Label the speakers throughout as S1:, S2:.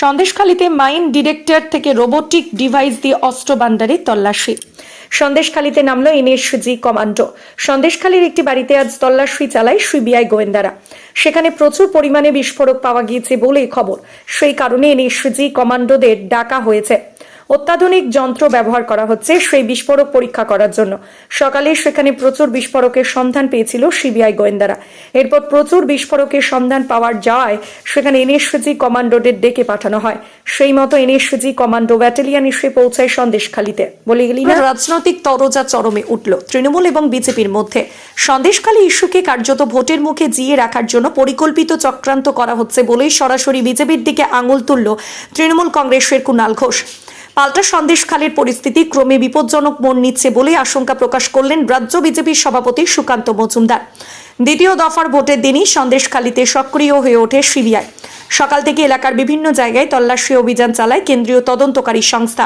S1: সন্দেশখালীতে mine director থেকে robotic device দিয়ে অস্ত্র ভান্ডারে তল্লাশি। সন্দেশখালীতে নামল এনএসজি কমান্ডো। সন্দেশখালীর একটি বাড়িতে আজ তল্লাশি চালায় সিবিআই গোয়েন্দারা। সেখানে প্রচুর পরিমাণে বিস্ফোরক পাওয়া গিয়েছে বলেই খবর। সেই কারণে এনএসজি কমান্ডোদের ডাকা হয়েছে। অত্যাধুনিক যন্ত্র ব্যবহার করা হচ্ছে সেই বিস্ফোরক পরীক্ষা করার জন্য। সকালে সেখানে প্রচুর বিস্ফোরকের সন্ধান পেয়েছিল সিবিআই গোয়েন্দারা। এরপর প্রচুর বিস্ফোরকের সন্ধান পাওয়ার যাওয়ায় সেখানে এনএসজি কমান্ডোদের ডেকে পাঠানো হয়। সেই মতো এনএসজি কমান্ডো ব্যাটালিয়ন এসে পৌঁছায় সন্দেশখালীতে। বলে গেলি না? রাজনৈতিক তরজা চরমে উঠল। তৃণমূল এবং বিজেপির মধ্যে সন্দেশখালী ইস্যুকে কার্যত ভোটের মুখে জিয়ে রাখার জন্য পরিকল্পিত চক্রান্ত করা হচ্ছে বলেই সরাসরি বিজেপির দিকে আঙুল তুলল তৃণমূল কংগ্রেসের কুণাল ঘোষ। পাল্টা সন্দেশখালীর পরিস্থিতি ক্রমে বিপজ্জনক মন নিচ্ছে বলে আশঙ্কা প্রকাশ করলেন রাজ্য বিজেপির সভাপতি সুকান্ত মজুমদার। দ্বিতীয় দফার ভোটের দিনই সন্দেশখালীতে সক্রিয় হয়ে ওঠে সিবিআই। সকাল থেকে এলাকার বিভিন্ন জায়গায় তল্লাশি অভিযান চালায় কেন্দ্রীয় তদন্তকারী সংস্থা।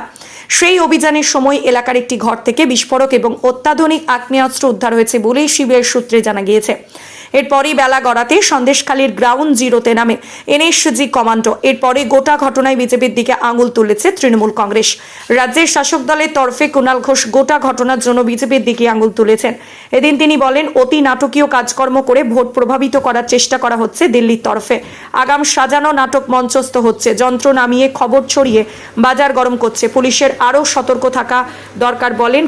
S1: সেই অভিযানের সময় এলাকার একটি ঘর থেকে বিস্ফোরক এবং অত্যাধুনিক আগ্নেয়াস্ত্র উদ্ধার হয়েছে বলেই সিবিআই সূত্রে জানা গিয়েছে। এরপরই বেলা গড়াতে সন্দেশখালীর গ্রাউন্ড জিরোতে নামে এনএসজি কমান্ডো। এরপরে গোটা ঘটনায় বিজেপির দিকে আঙুল তুলেছে তৃণমূল কংগ্রেস। রাজ্যের শাসক দলের তরফে কুণাল ঘোষ গোটা ঘটনার জন্য বিজেপির দিকে আঙুল তুলেছেন। এদিন তিনি বলেন, অতি নাটকীয় কাজকর্ম করে ভোট প্রভাবিত করার চেষ্টা করা হচ্ছে দিল্লির তরফে। আগাম সাজানো নাটক মঞ্চস্থ হচ্ছে। যন্ত্র নামিয়ে খবর ছড়িয়ে বাজার গরম করছে। পুলিশের আরও সতর্ক থাকা দরকার বলেন